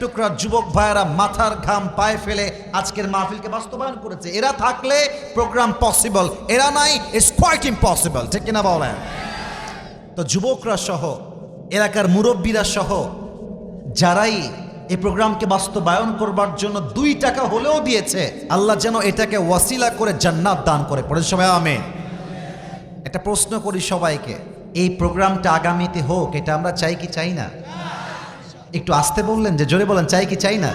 টুকরা যুবক ভাইয়েরা মাথার ঘাম পায়ে ফেলে আজকের মাহফিলকে বাস্তবায়ন করেছে। এরা থাকলে প্রোগ্রাম পসিবল এরা নাই ইটস কোয়াইট ইম্পসিবল ঠিক কিনা বলেন? তো যুবকরা সহ, এলাকার মুরব্বীরা সহ, যারাই এই প্রোগ্রামকে বাস্তবায়ন করবার জন্য দুই টাকা হলেও দিয়েছে, আল্লাহ যেন এটাকে ওয়াসিলা করে জান্নাত দান করে। পড়ে সবাই আমি একটা প্রশ্ন করি সবাইকে, এই প্রোগ্রামটা আগামীতে হোক, এটা আমরা চাই কি চাই না? একটু আসতে বললেন যে, জোরে বলেন, চাই কি চাই না?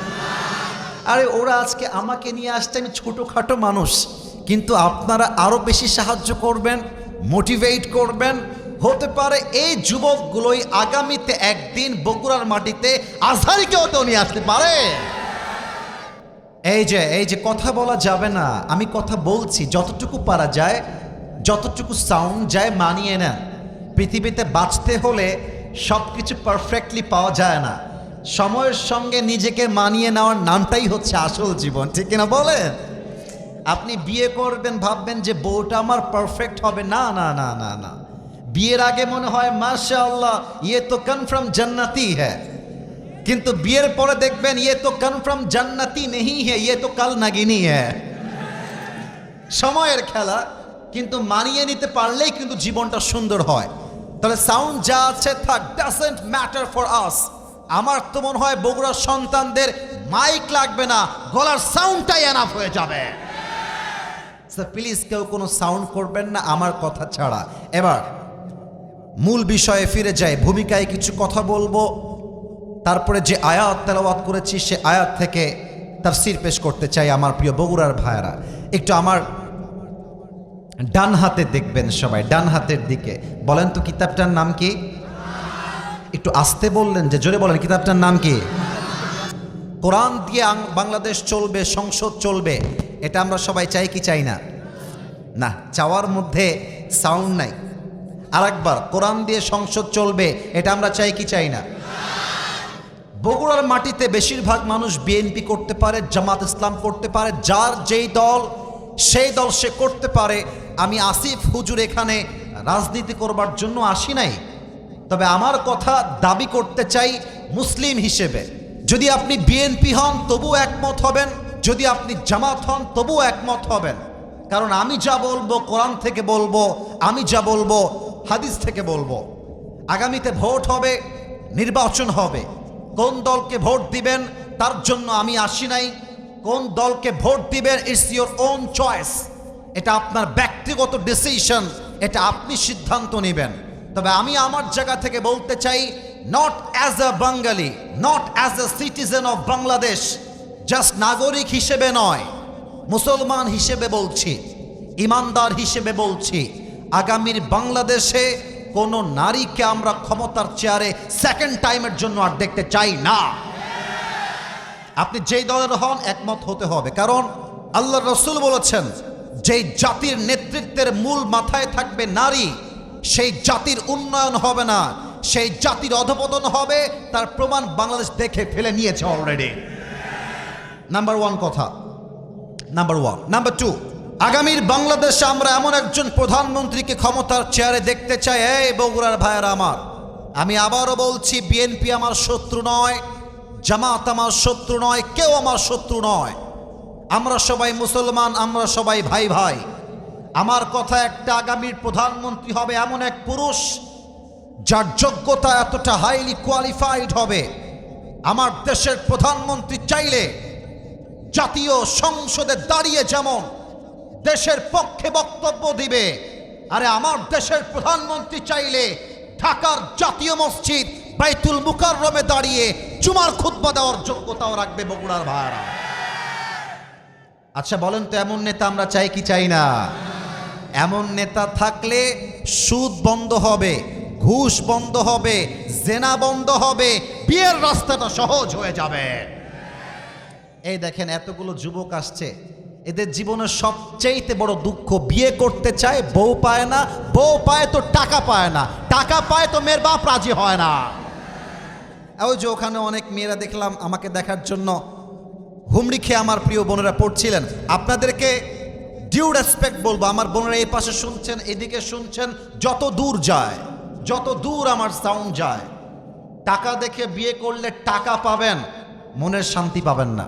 আরে, ওরা আজকে আমাকে নিয়ে আসছে, আমি ছোটোখাটো মানুষ। কিন্তু আপনারা আরও বেশি সাহায্য করবেন, মোটিভেট করবেন। হতে পারে এই যুবকগুলোই আগামীতে একদিন বগুড়ার মাটিতে আজহারিকেও তো নিয়ে আসতে পারে। এই যে এই যে, কথা বলা যাবে না। আমি কথা বলছি, যতটুকু পারা যায়, যতটুকু সাউন্ড যায়, মানিয়ে না পৃথিবীতে বাঁচতে হলে সব কিছু পারফেক্টলি পাওয়া যায় না। সময়ের সঙ্গে নিজেকে মানিয়ে নেওয়ার নামটাই হচ্ছে আসল জীবন, ঠিক কিনা বলেন? আপনি বিয়ে করবেন, ভাববেন যে বউটা আমার পারফেক্ট হবে। না না না না না। বিয়ের আগে মনে হয় মাশা আল্লাহ ইয়ে তো কনফার্ম জান্নাতি হ্যাঁ কিন্তু বিয়ের পরে দেখবেন ইয়ে তো কনফার্ম জান্নাতি নেই হে ইয়ে তো কাল নাগিনী হ্যাঁ সময়ের খেলা, কিন্তু মানিয়ে নিতে পারলেই কিন্তু জীবনটা সুন্দর হয়। তাহলে সাউন্ড যা আছে থাক ডাজেন্ট ম্যাটার ফর আস আমার তো মনে হয় বগুড়ার সন্তানদের মাইক লাগবে না, গলার সাউন্ডটাই এনাফ হয়ে যাবে। প্লিজ কেউ কোনো সাউন্ড করবেন না, আমার কথা ছাড়া। এবার, মূল বিষয়ে ফিরে যাই, ভূমিকায় কিছু কথা বলব। তারপরে যে আয়াত তেলাওয়াত করেছি, সে আয়াত থেকে তার তাফসির পেশ করতে চাই আমার প্রিয় বগুড়ার ভাইয়েরা। একটু আমার ডান হাতে দেখবেন সবাই, ডান হাতের দিকে। বলেন তো কিতাবটার নাম কি? একটু আসতে বললেন যে, জোরে বলেন, কিতাবটার নাম কি? কোরআন দিয়ে বাংলাদেশ চলবে, সংসদ চলবে, এটা আমরা সবাই চাই কি চাই না? না, চাওয়ার মধ্যে সাউন্ড নাই। আরেকবার, কোরআন দিয়ে সংসদ চলবে, এটা আমরা চাই কি চাই না? বগুড়ার মাটিতে বেশিরভাগ মানুষ বিএনপি করতে পারে, জামাত ইসলাম করতে পারে, যার যেই দল, সেই দল সে করতে পারে। আমি আসিফ হুজুর এখানে রাজনীতি করবার জন্য আসি নাই। তবে আমার কথা দাবি করতে চাই মুসলিম হিসেবে। যদি আপনি বিএনপি হন তবু একমত হবেন। যদি আপনি জামাত হন তবু একমত হবেন। কারণ আমি যা বলব, কোরআন থেকে বলব, আমি যা বলব, হাদিস থেকে বলব। আগামীতে ভোট হবে, নির্বাচন হবে। কোন দলকে ভোট দিবেন, তার জন্য আমি আসি নাই। কোন দলকে ভোট দিবেন ইটস ইয়োর ওন চয়েস এটা আপনার ব্যক্তিগত ডিসিশন এটা আপনি সিদ্ধান্ত নেবেন। তবে আমি আমার জায়গা থেকে বলতে চাই not as a Bangali not as a citizen of Bangladesh just নাগরিক হিসেবে নয়, মুসলমান হিসেবে বলছি, ইমানদার হিসেবে বলছি, আগামীর বাংলাদেশে কোনো নারীকে আমরা ক্ষমতার চেয়ারে সেকেন্ড টাইমের জন্য আর দেখতে চাই না। আপনি যেই দলের হন, একমত হতে হবে, কারণ আল্লাহ রসুল বলেছেন, যেই জাতির নেতৃত্বের মূল মাথায় থাকবে নারী সেই জাতির উন্নয়ন হবে না। সেই জাতির অধপতন হবে। তার প্রমাণ বাংলাদেশ দেখে ফেলে নিয়েছে অলরেডি নাম্বার ওয়ান কথা। নাম্বার ওয়ান নাম্বার টু আগামীর বাংলাদেশে আমরা এমন একজন প্রধানমন্ত্রীকে ক্ষমতার চেয়ারে দেখতে চাই, এই বগুড়ার ভাইয়েরা আমার, আমি আবারও বলছি, বিএনপি আমার শত্রু নয়, জামাত আমার শত্রু নয়, কেউ আমার শত্রু নয়। আমরা সবাই মুসলমান, আমরা সবাই ভাই ভাই আমার কথা একটা আগামীর প্রধানমন্ত্রী হবে এমন এক পুরুষ, যার যোগ্যতা এতটা হাইলি কোয়ালিফাইড হবে। আমার দেশের প্রধানমন্ত্রী চাইলে জাতীয় সংসদে দাঁড়িয়ে যেমন দেশের পক্ষে বক্তব্য দিবে, আরে আমার দেশের প্রধানমন্ত্রী চাইলে ঢাকার জাতীয় মসজিদ বাইতুল মুকাররমে দাঁড়িয়ে জুমার খুতবা দেওয়ার যোগ্যতাও রাখবে বগুড়ার ভাইরা। আচ্ছা বলেন তো এমন নেতা আমরা চাই কি চাই না? এমন নেতা থাকলে সুদ বন্ধ হবে, ঘুষ বন্ধ হবে, জেনা বন্ধ হবে, বিয়ের রাস্তাটা সহজ হয়ে যাবে। এই দেখেন এতগুলো যুবক আসছে, এদের জীবনের সবচেয়েতে বড় দুঃখ, বিয়ে করতে চায়, বউ পায় না, বউ পায় তো টাকা পায় না, টাকা পায় তো মেয়ের বাপ রাজি হয় না। ওই যে ওখানে অনেক মেয়েরা দেখলাম আমাকে দেখার জন্য, হুমড়ি খেয়ে আমার প্রিয় বোনেরা পড়ছিলেন, আপনাদেরকে ডিউ রেসপেক্ট বলব। আমার বোনেরা এই পাশে শুনছেন, এদিকে শুনছেন, যত দূর যায়, যত দূর আমার সাউন্ড যায়, টাকা দেখে বিয়ে করলে টাকা পাবেন, মনের শান্তি পাবেন না।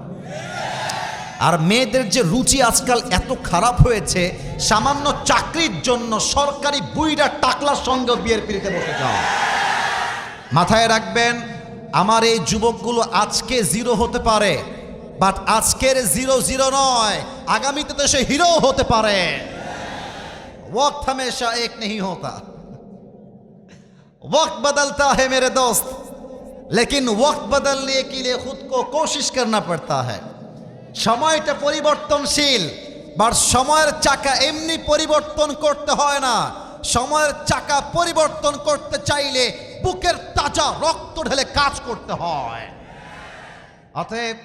আর মেয়েদের যে রুচি আজকাল এত খারাপ হয়েছে, সামান্য চাকরির জন্য সরকারি বুইরা টাকলার সঙ্গে বিয়ের পিড়িতে বসে যাও। মাথায় রাখবেন, আমার এই যুবকগুলো আজকে জিরো হতে পারে। বাট আজকের জিরো জিরো নয় আগামীতে তো সে হিরো হতে পারে वक्त हमेशा एक नहीं होता वक्त बदलता है मेरे दोस्त लेकिन वक्त बदलने के लिए खुद को कोशिश करना पड़ता है সময়টা পরিবর্তনশীল বাট সময়ের চাকা এমনি পরিবর্তন করতে হয় না সময়ের চাকা পরিবর্তন করতে চাইলে বুকের তাজা রক্ত ঢেলে কাজ করতে হয় অতএব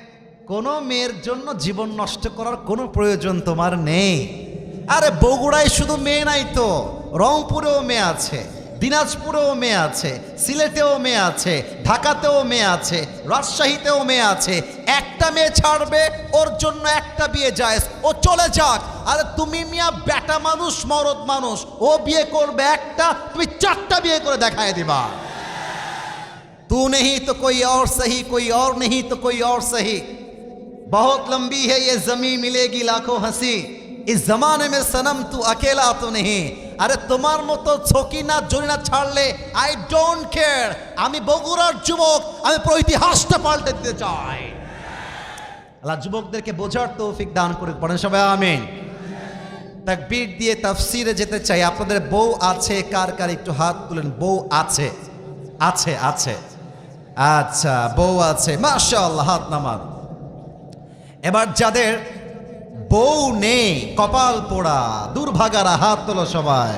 কোনো মেয়ের জন্য জীবন নষ্ট করার কোনো প্রয়োজন তোমার নেই। আরে বগুড়ায় শুধু মেয়ে নাই তো, রংপুরেও মেয়ে আছে, দিনাজপুরেও মেয়ে আছে, সিলেটেও মেয়ে আছে, ঢাকাতেও মেয়ে আছে, রাজশাহীতেও মেয়ে আছে। একটা মেয়ে ছাড়বে, ওর জন্য একটা বিয়ে যায়, ও চলে যাক। আরে তুমি মিয়া বেটা মানুষ, মরদ মানুষ, ও বিয়ে করবে একটা, তুমি চারটা বিয়ে করে দেখায় দিবা। তু নেহি তো কই অর সহি, কই অর নেহি তো কই অর সহি। बहुत लंबी है ये जमी मिलेगी लाखों हंसी इस जमाने में सनम तू अकेला तो नहीं আরে তোমার মতো ছকি না জড়ি না ছাড়লে আই ডোন্ট কেয়ার আমি বগুড়ার যুবক আমি পুরো ইতিহাসটা পাল্টে দিতে চাই আল্লাহ যুবকদেরকে বোঝার তৌফিক দান করে পড়েন সবাই আমিন তাকবীর দিয়ে তাফসিরে যেতে চাই আপনাদের বউ আছে কার কার একটু হাত তুলেন বউ আছে আছে আছে আচ্ছা বউ আছে মাশাআল্লাহ হাত নামান এবার যাদের বউ নেই, কপাল পোড়া, দুর্ভাগারা, হাত তোলো সবাই।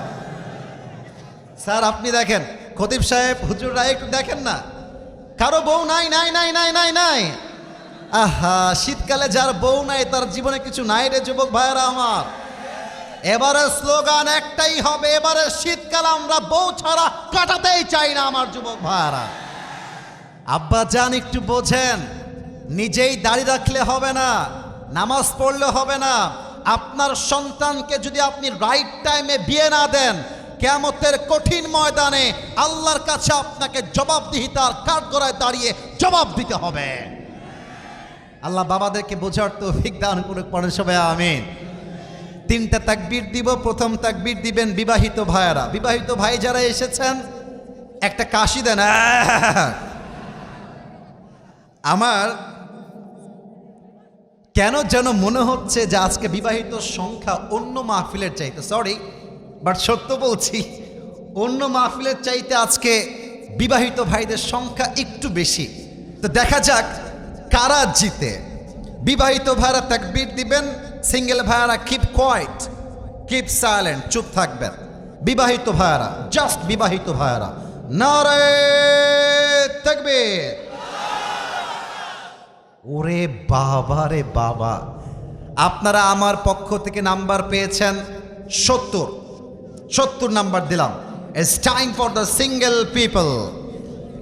স্যার, আপনি দেখেন, খতিব সাহেব হুজুররা একটু দেখেন না। কারও বউ নাই নাই নাই নাই নাই নাই। আহা, শীতকালে যার বউ নাই, তার জীবনে কিছু নাই রে যুবক ভাইয়েরা আমার। এবারে স্লোগান একটাই হবে, এবারে শীতকাল আমরা বউ ছাড়া কাটাতেই চাই না আমার যুবক ভাইয়ারা। আব্বা যান, একটু বোঝেন। নিজেই দাড়ি রাখলে হবে না, নামাজ পড়লে হবে না। আপনার সন্তানকে যদি আপনি রাইট টাইমে বিয়ে না দেন কেমতের কঠিন ময়দানে আল্লাহর কাছে আপনাকে জবাবদিহিতার কাঠগড়ায় দাঁড়িয়ে জবাব দিতে হবে। আল্লাহ বাবাদেরকে বোঝার তো দান করে পড়েন সবাই, আমিন। তিনটা তাকবীর দিব, প্রথম তাকবির দিবেন বিবাহিত ভাইয়ারা। বিবাহিত ভাই যারা এসেছেন, একটা কাশি দেন! আমার কেন যেন মনে হচ্ছে যে আজকে বিবাহিত সংখ্যা অন্য মাহফিলের চাইতে সরি বাট সত্য বলছি, অন্য মাহফিলের চাইতে আজকে বিবাহিত ভাইদের সংখ্যা একটু বেশি। তো দেখা যাক কারা জিতে। বিবাহিত ভাইরা তাকবীর দিবেন, সিঙ্গেল ভাইয়ারা কিপ কোয়াইট কিপ সাইলেন্ট চুপ থাকবেন। বিবাহিত ভাইয়ারা জাস্ট বিবাহিত ভাইয়ারা নারে তাকবীর। ওরে বাবা রে বাবা। আপনারা আমার পক্ষ থেকে নাম্বার পেয়েছেন সত্তর। সত্তর নাম্বার দিলাম। It's time for the single people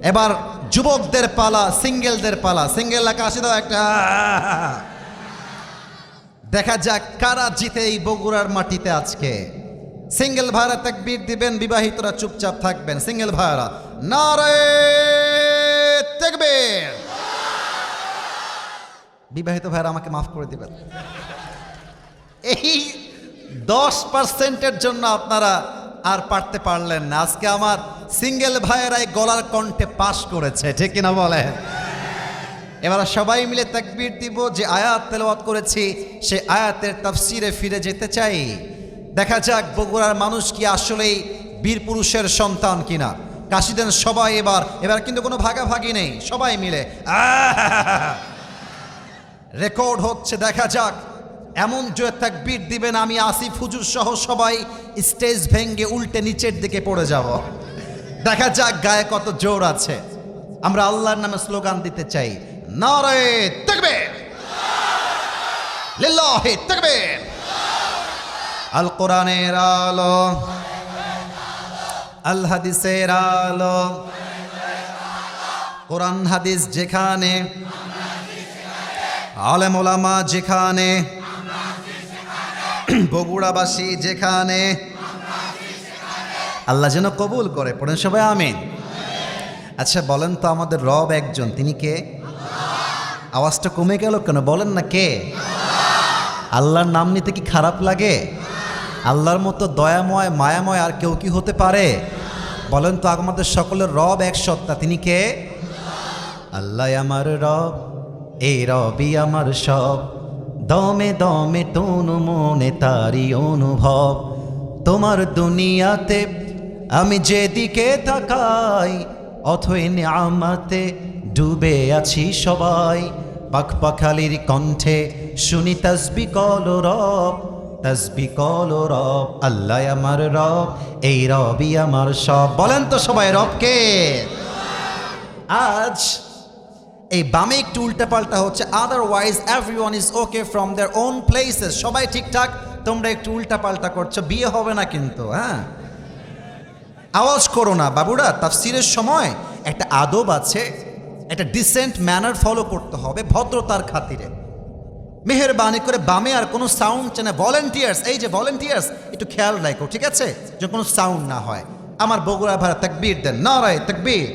এবার যুবকদের পালা সিঙ্গেলদের পালা। সিঙ্গেল লেখা আসে দাও একটা। দেখা যাক কারা জিতে এই বগুড়ার মাটিতে আজকে। সিঙ্গেল ভাইরা তাকবীর দিবেন, বিবাহিতরা চুপচাপ থাকবেন। সিঙ্গেল ভাইরা নারে তাকবীর। বিবাহিত ভাইরা আমাকে মাফ করে দিবেন। এই দশ পার্সেন্টের জন্য আপনারা আর পারতে পারলেন না। আজকে আমার সিঙ্গেল ভাইয়েরাই গলার কণ্ঠে পাশ করেছে, ঠিক কিনা বলে এবার সবাই মিলে তাকবীর দিব, যে আয়াত তেলাওয়াত করেছি সে আয়াতের তাফসিরে ফিরে যেতে চাই। দেখা যাক বগুড়ার মানুষ কি আসলেই বীর পুরুষের সন্তান কিনা। কাশি দেন সবাই এবার এবার কিন্তু কোনো ভাগাভাগি নেই, সবাই মিলে। আহ! রেকর্ড হচ্ছে, দেখা যাক। এমন জয় তাকবীর দিবেন, আমি আসিফ হুজুর সহ সবাই স্টেজ ভেঙ্গে উল্টে নিচের দিকে পড়ে যাব। দেখা যাক গায়ে কত জোর আছে। আমরা আল্লাহর নামে স্লোগান দিতে চাই। নারে তাকবীর! লিল্লাহি তাকবীর! আল কোরআনের আলো, আল হাদিসের আলো, কোরআন হাদিস যেখানে আলেম ওলামা যেখানে, বগুড়াবাসী যেখানে, আল্লাহ যেন কবুল করে। পড়েন সবাই আমিন। আচ্ছা বলেন তো আমাদের রব একজন, তিনি কে? আওয়াজটা কমে গেল কেন? বলেন না কে? আল্লাহর নাম নিতে কি খারাপ লাগে? আল্লাহর মতো দয়াময়, মায়াময় আর কেউ কি হতে পারে? বলেন তো আমাদের সকলের রব এক সত্তা, তিনি কে? আল্লাহ আমার রব এই রবি আমার সব। দমে দমে তনু মনে তারি অনুভব। তোমার দুনিয়াতে আমি যেদিকে তাকাই, অথই আমাতে ডুবে আছি সবাই। পাখ পাখালির কণ্ঠে শুনি তসবি কল রব তসবি কল রব, আল্লাহ আমার রব, এই রবি আমার সব। বলেন তো সবাই রবকে। আজ এই বামে একটু উল্টাপাল্টা হচ্ছে otherwise everyone is okay from their own places সবাই ঠিকঠাক? তোমরা একটু উল্টাপাল্টা করছ, বিয়ে হবে না কিন্তু হ্যাঁ? আওয়াজ করো না, বাবুরা, তাফসিরের সময় একটা আদব আছে, একটা ডিসেন্ট ম্যানার ফলো করতে হবে ভদ্রতার খাতিরে। মেহরবানি করে বামে আর কোনো সাউন্ড চায় না ভলেন্টিয়ার্স এই যে ভলেন্টিয়ার্স একটু খেয়াল রাখো, ঠিক আছে? যে কোনো সাউন্ড না হয়। আমার বগুড়া ভাড়া, তাকবীর দেন না রায় তাকবীর।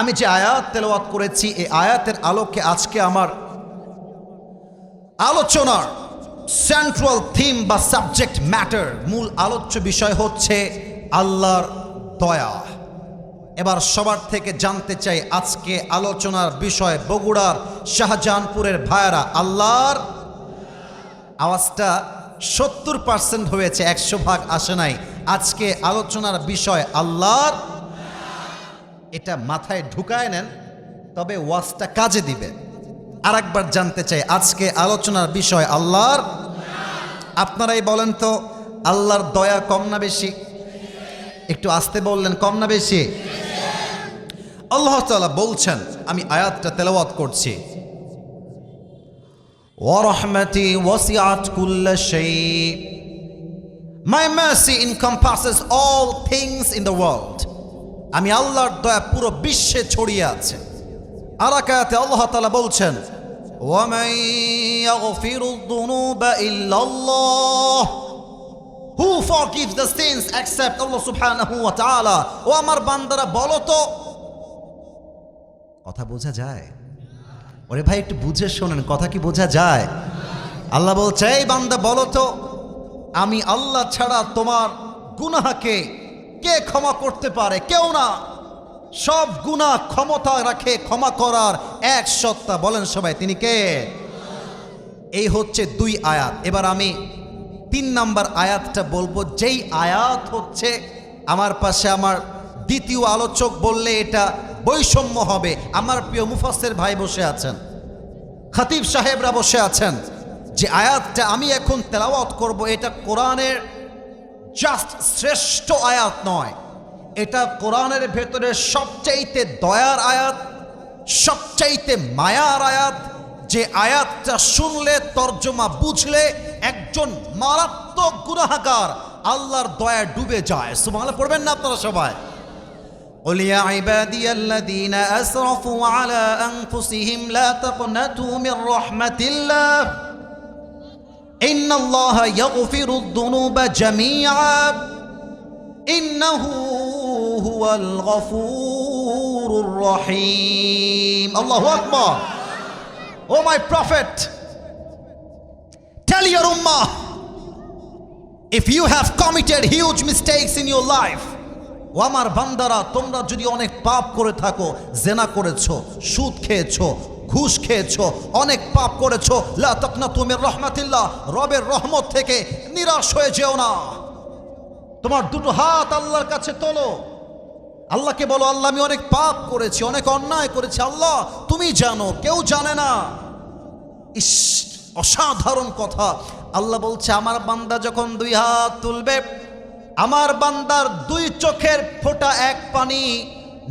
আমি যে আয়াত তেলাওয়াত করেছি, এই আয়াতের আলোকে আজকে আমার আলোচনার সেন্ট্রাল থিম বা সাবজেক্ট ম্যাটার মূল আলোচ্য বিষয় হচ্ছে আল্লাহর দয়া। এবার সবার থেকে জানতে চাই, আজকে আলোচনার বিষয় বগুড়ার শাহজাহানপুরের ভাইয়ারা, আল্লাহর আওয়াজটা সত্তর পার্সেন্ট হয়েছে, একশো ভাগ আসে নাই। আজকে আলোচনার বিষয় আল্লাহর এটা মাথায় ঢুকায় নেন, তবে ওয়াজটা কাজে দিবে। আর একবার জানতে চাই, আজকে আলোচনার বিষয় আল্লাহর? আপনারাই বলেন তো, আল্লাহর দয়া কম না বেশি? একটু আসতে বললেন, কম না বেশি? আল্লাহ তাআলা বলছেন, আমি আয়াতটা তেলাওয়াত করছি। ওয়ারহমাতি ওয়াসিআত কুল্লা শাই My mercy encompasses all things in the world. আমি আল্লাহর দয়া পুরো বিশ্বে ছড়িয়ে আছে। আরাকায়াতে আল্লাহ তালা বলছেন Who forgives the sins except Allah subhanahu wa ta'ala? ও আমার বান্দারা, বলো তো। কথা বোঝা যায়? ওরে ভাই, একটু বুঝে শোনেন, কথা কি বোঝা যায়? আল্লাহ বলছে, এই বান্দা, বলো তো, আমি আল্লাহ ছাড়া তোমার গুনাহাকে কে ক্ষমা করতে পারে? কেউ না। সব গুনাহ ক্ষমতা রাখে, ক্ষমা করার এক সত্তা। বলেন সবাই, তিনি কে? এই হচ্ছে দুই আয়াত। এবার আমি তিন নাম্বার আয়াতটা বলব। যেই আয়াত হচ্ছে, আমার পাশে আমার দ্বিতীয় আলোচক বললে এটা বৈষম্য হবে। আমার প্রিয় মুফাসের ভাই বসে আছেন, খাতিব সাহেবরা বসে আছেন। যে আয়াতটা আমি এখন তেলাওয়াত করব, এটা কোরআনের জাস্ট শ্রেষ্ঠ আয়াত নয় এটা কোরআনের ভেতরে সবচাইতে দয়ার আয়াত সবচাইতে মায়ার আয়াত যে আয়াতটা শুনলে তর্জমা বুঝলে একজন মারাত্মক গুনাহাগার আল্লাহর দয়া ডুবে যায় সুবহানাল্লাহ পড়বেন না আপনারা সবাই قل يا عبادي الذين أسرفوا على أنفسهم لا تقنطوا من رحمة الله إن الله يغفر الذنوب جميعا إنه هو الغفور الرحيم الله أكبر Oh my prophet Tell your ummah If you have committed huge mistakes in your life ও আমার বান্দারা তোমরা যদি অনেক পাপ করে থাকো জেনা করেছো সুদ খেয়েছো ঘুষ খেয়েছো, অনেক পাপ করেছ। লা তুমি রহমাতিল্লাহ, রবের রহমত থেকে নিরাশ হয়ে যেও না। তোমার দুটো হাত আল্লাহর কাছে তোলো। আল্লাহকে বলো, আল্লাহ, আমি অনেক পাপ করেছি, অনেক অন্যায় করেছি। আল্লাহ, তুমি জানো, কেউ জানে না। ইস, অসাধারণ কথা। আল্লাহ বলছে, আমার বান্দা যখন দুই হাত তুলবে, আমার বান্দার দুই চোখের ফোঁটা এক পানি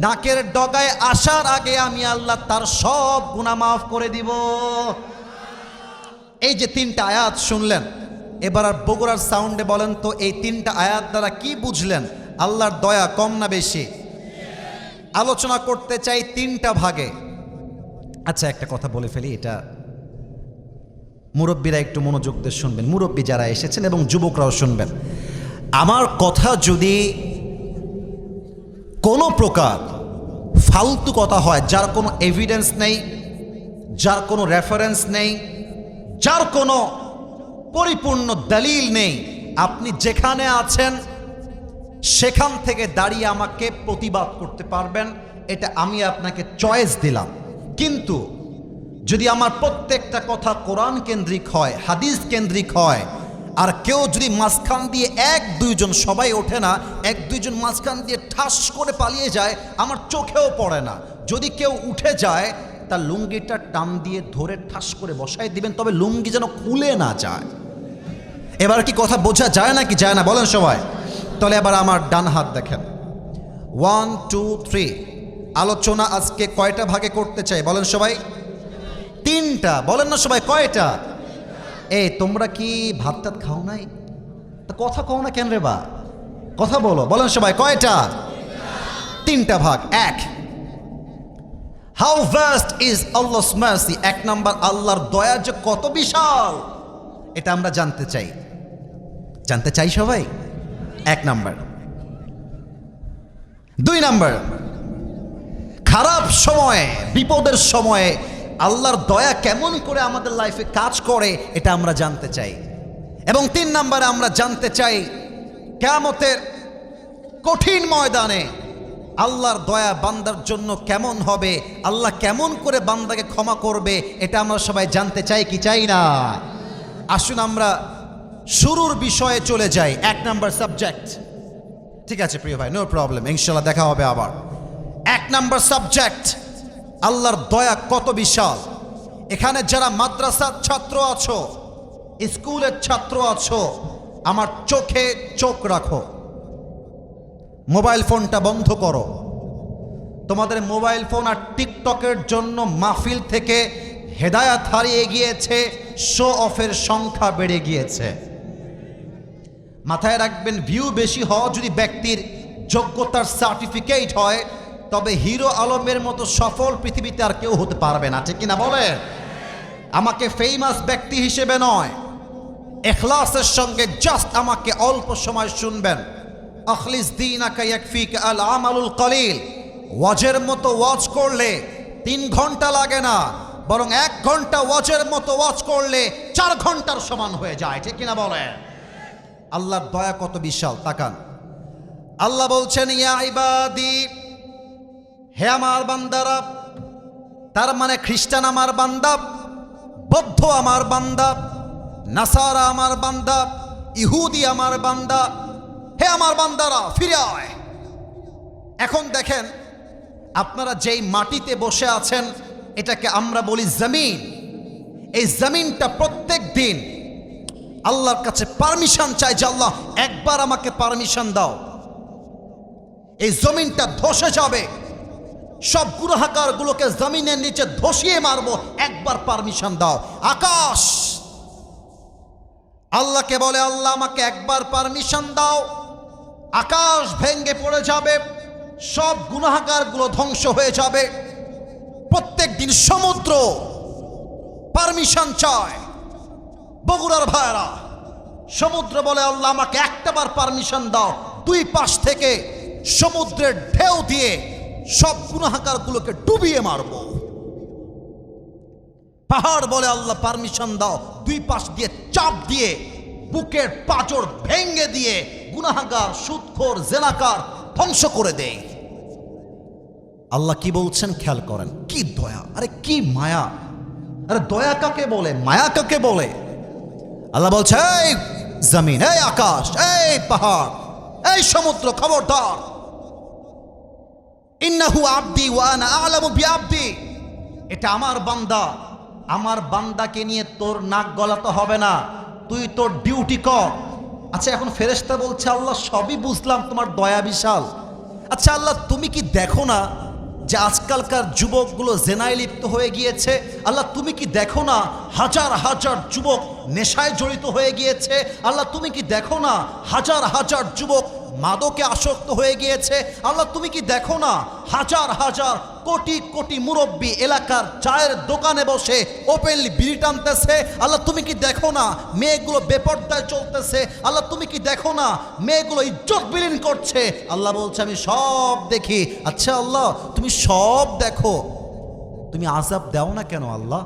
নাকের ডগায় আসার আগে আমি আল্লাহ তার সব গুনাহ মাফ করে দিব। এই যে তিনটা আয়াত শুনলেন, এবার আর বগুড়ার সাউন্ডে বলেন তো, এই তিনটা আয়াত দ্বারা কি বুঝলেন? আল্লাহর দয়া কম না বেশি? আলোচনা করতে চাই তিনটা ভাগে। আচ্ছা একটা কথা বলে ফেলি, এটা মুরব্বীরা একটু মনোযোগ দিয়ে শুনবেন। মুরব্বী যারা এসেছেন এবং যুবকরাও শুনবেন। আমার কথা যদি কোনো প্রকার ফালতু কথা হয়, যার কোনো এভিডেন্স নেই, যার কোনো রেফারেন্স নেই, যার কোনো পরিপূর্ণ দলিল নেই, আপনি যেখানে আছেন, সেখান থেকে দাঁড়িয়ে আমাকে প্রতিবাদ করতে পারবেন, এটা আমি আপনাকে চয়েস দিলাম। কিন্তু যদি আমার প্রত্যেকটা কথা কোরআন কেন্দ্রিক হয়, হাদিস কেন্দ্রিক হয় আর কেউ যদি মাঝখান দিয়ে এক দুইজন সবাই ওঠে না, এক দুইজন মাঝখান দিয়ে ঠাস করে পালিয়ে যায়, আমার চোখেও পড়ে না। যদি কেউ উঠে যায়, তার লুঙ্গিটা টান দিয়ে ধরে ঠাস করে বসাই দিবেন, তবে লুঙ্গি যেন খুলে না যায়। এবার কি কথা বোঝা যায় না কি যায় না, বলেন সবাই। তাহলে এবার আমার ডান হাত দেখেন। ওয়ান টু থ্রি আলোচনা আজকে কয়টা ভাগে করতে চাই, বলেন সবাই? তিনটা। বলেন না সবাই, কয়টা? এই, তোমরা কি ভাত টাত খাও নাই? তা কথা কও না কেন রে বা? কথা বলো, বলেন সবাই, কয়টা? তিনটা ভাগ, এক। How vast is Allah's mercy এক নাম্বার, আল্লাহর দয়া যে কত বিশাল? এটা আমরা জানতে চাই। জানতে চাই সবাই? এক নাম্বার। দুই নাম্বার। খারাপ সময়ে, বিপদের সময়ে আল্লাহর দয়া কেমন করে আমাদের লাইফে কাজ করে, এটা আমরা জানতে চাই। এবং তিন নাম্বারে আমরা জানতে চাই কেমতের কঠিন ময়দানে আল্লাহর দয়া বান্দার জন্য কেমন হবে, আল্লাহ কেমন করে বান্দাকে ক্ষমা করবে, এটা আমরা সবাই জানতে চাই কি চাই না? আসুন আমরা শুরুর বিষয়ে চলে যাই। এক নাম্বার সাবজেক্ট ঠিক আছে, প্রিয় ভাই নো প্রবলেম ইনশাল্লাহ দেখা হবে আবার। এক নাম্বার সাবজেক্ট আল্লাহর দয়া কত বিশাল। এখানে যারা মাদ্রাসার ছাত্র আছো, স্কুলের ছাত্র আছো, আমার চোখে চোখ রাখো। মোবাইল ফোনটা বন্ধ করো। তোমাদের মোবাইল ফোন আর টিকটকের জন্য মাহফিল থেকে হেদায়াত হারিয়ে গিয়েছে, শো অফের সংখ্যা বেড়ে গিয়েছে। মাথায় রাখবেন, ভিউ বেশি হওয়া যদি ব্যক্তির যোগ্যতার সার্টিফিকেট হয় তবে হিরো আলমের মতো সফল পৃথিবীতে আর কেউ হতে পারবে না, ঠিক কিনা বলে? আমাকে ফেমাস ব্যক্তি হিসেবে নয়। এখলাসের সঙ্গে জাস্ট আমাকে অল্প সময় শুনবেন। আখলিস দিন আল আমালুল কলিল। ওয়াজের মতো ওয়াজ করলে তিন ঘণ্টা লাগে না, বরং এক ঘণ্টা ওয়াজের মতো ওয়াজ করলে চার ঘণ্টার সমান হয়ে যায়, ঠিক কিনা বলেন আল্লাহর দয়া কত বিশাল, তাকান। আল্লাহ বলছেন, ইয়া ইবাদি হে আমার বান্দারা, তার মানে খ্রিস্টান আমার বান্দা, বৌদ্ধ আমার বান্দা, নাসারা আমার বান্দা, ইহুদি আমার বান্দা, হে আমার বান্দারা, ফিরে আয়। এখন দেখেন, আপনারা যেই মাটিতে বসে আছেন, এটাকে আমরা বলি জমিন। এই জমিনটা প্রত্যেক দিন আল্লাহর কাছে পারমিশন চাই যে, আল্লাহ, একবার আমাকে পারমিশন দাও। এই জমিনটা ধসে যাবে। সব গুরহাকার গুলোকে জমিনের নিচে ধসিয়ে মারবো। একবার পারমিশন দাও। আকাশ! আল্লাহকে বলে, আল্লাহ, আমাকে একবার পারমিশন দাও। আকাশ ভেঙ্গে পড়ে যাবে। সব গুনাহাকারগুলো ধ্বংস হয়ে যাবে। প্রত্যেক দিন সমুদ্র পারমিশন চায়। বগুড়ার ভাইরা সমুদ্র বলে, আল্লাহ, আমাকে একটাবার পারমিশন দাও। দুই পাশ থেকে সমুদ্রের ঢেউ দিয়ে সব গুনাহাকার গুলোকে ডুবিয়ে মারব। পাহাড় বলে আল্লাহ পারমিশন দাও, দুই পাশ দিয়ে চাপ দিয়ে, বুকের পাচর ভেঙ্গে দিয়ে গুনাহাগার সুৎখোর জেনাকার ধ্বংস করে দেয় আল্লাহ কি বলছেন? খেয়াল করেন, কি দয়া, আরে কি মায়া। আরে দয়া কাকে বলে? মায়া কাকে বলে? আল্লাহ বলছে, এই জমিন, এই আকাশ, এই পাহাড়, এই সমুদ্র, খবরদার। ইন্নাহু আব্দি ওয়ানা আলামু বিআব্দি। এটা আমার বান্দা। আমার বান্দাকে নিয়ে তোর নাক গলাতে হবে না। তুই তোর ডিউটি কর। আচ্ছা এখন ফেরেশতা বলছে, আল্লাহ, সবই বুঝলাম, তোমার দয়া বিশাল। আচ্ছা আল্লাহ, তুমি কি দেখো না যে আজকালকার যুবকগুলো জেনায় লিপ্ত হয়ে গিয়েছে? আল্লাহ, তুমি কি দেখো না হাজার হাজার যুবক নেশায় জড়িত হয়ে গিয়েছে? আল্লাহ, তুমি কি দেখো না হাজার হাজার যুবক মাদকে আসক্ত হয়ে গিয়েছে। আল্লাহ, তুমি কি দেখো না? হাজার হাজার কোটি কোটি মুরব্বী এলাকার চায়ের দোকানে বসে ওপেনলি বিড়ি টানতেছে। আল্লাহ, তুমি কি দেখো না? মেয়েগুলো বেপর্দায় চলতেছে। আল্লাহ, তুমি কি দেখো না? মেয়েগুলো ইজ্জত বিলীন করছে। আল্লাহ বলছে, আমি সব দেখি। আচ্ছা আল্লাহ, তুমি সব দেখো। তুমি আজাব দাও না কেন, আল্লাহ?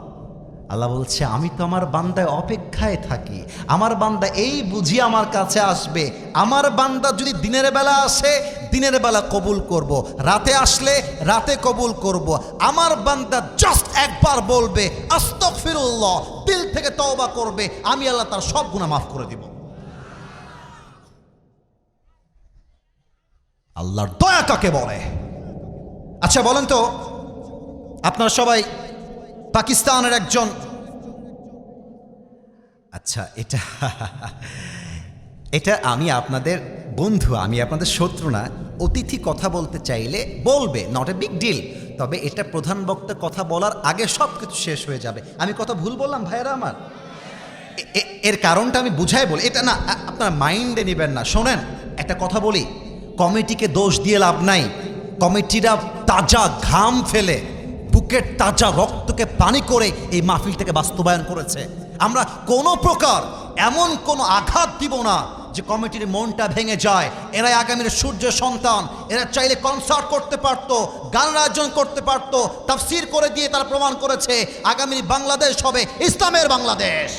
আল্লাহ বলছে, আমি তো আমার বান্দায় অপেক্ষায় থাকি। আমার বান্দা এই বুঝি আমার কাছে আসবে। আমার বান্দা যদি দিনের বেলা আসে, দিনের বেলা কবুল করব। রাতে আসলে রাতে কবুল করব। আমার বান্দা জাস্ট একবার বলবে আস্তক ফিরুল্লাহ দিল থেকে তওবা করবে। আমি আল্লাহ তার সব গুণা মাফ করে দিব। আল্লাহর দয়া কাকে বলে? আচ্ছা বলেন তো, আপনারা সবাই পাকিস্তানের একজন। আচ্ছা এটা এটা আমি আপনাদের বন্ধু, আমি আপনাদের শত্রু না। অতিথি কথা বলতে চাইলে বলবে নট এ বিগ ডিল তবে এটা প্রধান বক্তা কথা বলার আগে সব কিছু শেষ হয়ে যাবে। আমি কথা ভুল বললাম, ভাইয়েরা আমার? এর কারণটা আমি বুঝাই বলি। এটা না আপনার মাইন্ডে নেবেন না। শোনেন, একটা কথা বলি। কমিটিকে দোষ দিয়ে লাভ নাই। কমিটিরা তাজা ঘাম ফেলে। বুকের তাজা রক্তকে পানি করে এই মাহফিলটাকে বাস্তবায়ন করেছে। আমরা কোনো প্রকার এমন কোনো আঘাত দিব না যে কমিটির মনটা ভেঙে যায়। এরা আগামীর সূর্য সন্তান, এরা চাইলে কনসার্ট করতে পারত গানের আয়োজন করতে পারত, তাফসির করে দিয়ে তারা প্রমাণ করেছে, আগামী বাংলাদেশ হবে ইসলামের বাংলাদেশ।